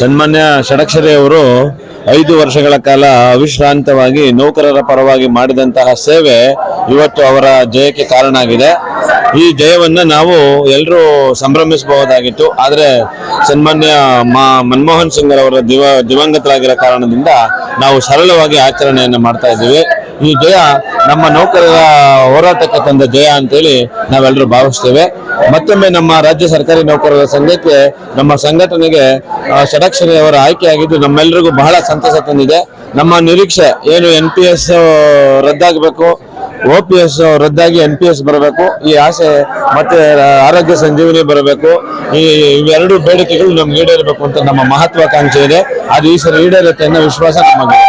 ಸನ್ಮಾನ್ಯ ಷಡಕ್ಷರಿ ಅವರು ಐದು ವರ್ಷಗಳ ಕಾಲ ಅವಿಶ್ರಾಂತವಾಗಿ ನೌಕರರ ಪರವಾಗಿ ಮಾಡಿದಂತಹ ಸೇವೆ ಇವತ್ತು ಅವರ ಜಯಕ್ಕೆ ಕಾರಣ ಆಗಿದೆ ಈ ಜಯವನ್ನ ನಾವು ಎಲ್ಲರೂ ಸಂಭ್ರಮಿಸಬಹುದಾಗಿತ್ತು. ಆದರೆ ಸನ್ಮಾನ್ಯ ಮಾ ಮನಮೋಹನ್ ಸಿಂಗ್ ಅವರ ದಿವ ದಿವಂಗತರಾಗಿರೋ ಕಾರಣದಿಂದ ನಾವು ಸರಳವಾಗಿ ಆಚರಣೆಯನ್ನು ಮಾಡ್ತಾ ಇದ್ದೀವಿ. ಈ ಜಯ ನಮ್ಮ ನೌಕರರ ಹೋರಾಟಕ್ಕೆ ತಂದ ಜಯ ಅಂತೇಳಿ ನಾವೆಲ್ಲರೂ ಭಾವಿಸ್ತೇವೆ. ಮತ್ತೊಮ್ಮೆ ನಮ್ಮ ರಾಜ್ಯ ಸರ್ಕಾರಿ ನೌಕರರ ಸಂಘಕ್ಕೆ ನಮ್ಮ ಸಂಘಟನೆಗೆ ಆ, ಷಡಕ್ಷರಿ ಅವರ ಆಯ್ಕೆಯಾಗಿದ್ದು ನಮ್ಮೆಲ್ಲರಿಗೂ ಬಹಳ ಸಂತಸ ತಂದಿದೆ. ನಮ್ಮ ನಿರೀಕ್ಷೆ ಏನು ಎನ್ ಪಿ ಎಸ್ ರದ್ದಾಗಬೇಕು ಒ ಪಿ ಎಸ್ ರದ್ದಾಗಿ ಎನ್ ಪಿ ಎಸ್ ಬರಬೇಕು ಈ ಆಸೆ ಮತ್ತೆ ಆರೋಗ್ಯ ಸಂಜೀವನಿ ಬರಬೇಕು ಈ ಇವೆರಡು ಬೇಡಿಕೆಗಳು ನಮ್ಗೆ ಈಡೇರಬೇಕು ಅಂತ ನಮ್ಮ ಮಹತ್ವಾಕಾಂಕ್ಷೆ ಇದೆ. ಅದು ಈ ಸರಿ ಈಡೇರುತ್ತೆ ಅನ್ನೋ ವಿಶ್ವಾಸ ನಮಗೆ